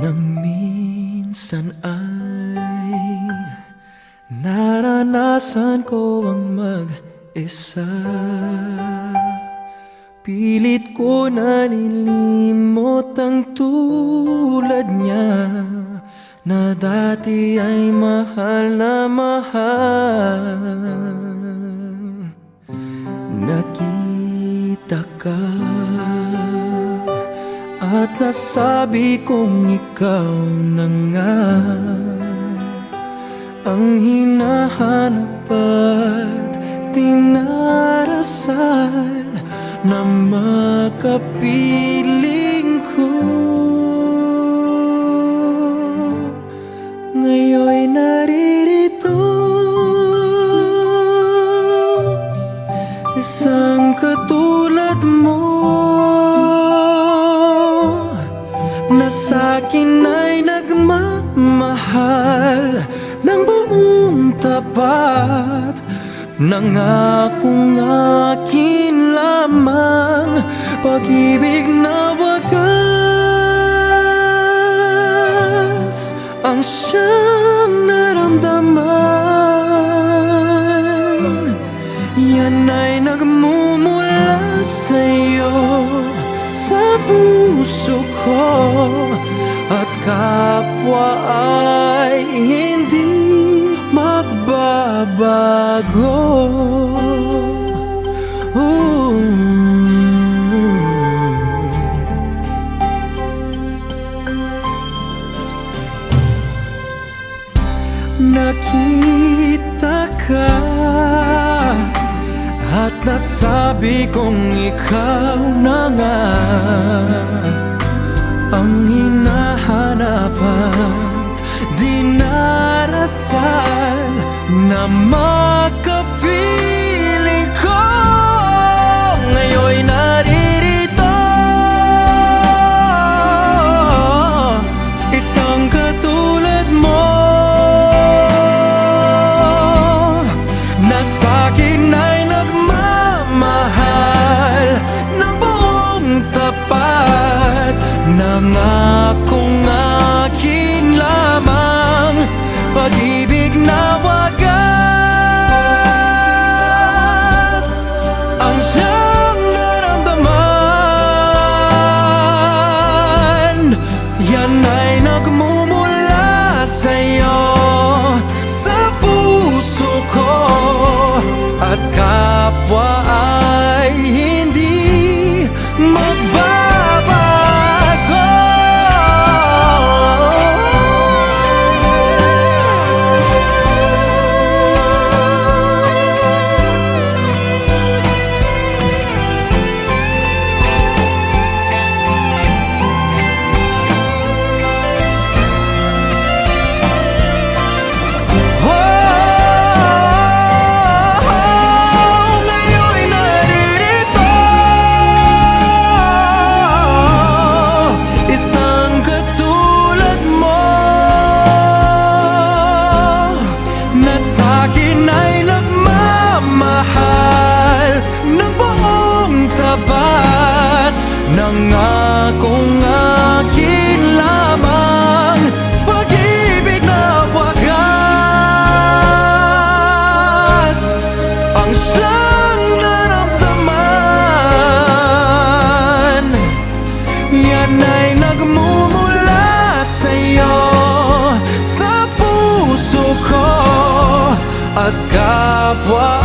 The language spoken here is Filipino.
Nang minsan ay Naranasan ko ang mag-isa. Pilit ko nalilimot ang tulad niya Na dati ay mahal na mahal At nasabi kong ikaw na nga Ang hinahanap at tinarasal Na makapiling ko. Ngayon'y naririto Isang katulad tapat Nangakong akin lamang Pag-ibig na wagas Ang siyang naramdaman. Yan ay nagmumula sa'yo Sa puso ko At kapwa magbabago Ooh. Nakita ka At nasabi kong ikaw na nga Ang hinahanap dinarasal Na makapiling ko. Ngayon'y naririto. Isang katulad mo. Na sa'kin ay nagmamahal Ng buong tapat Nangakong At acabo a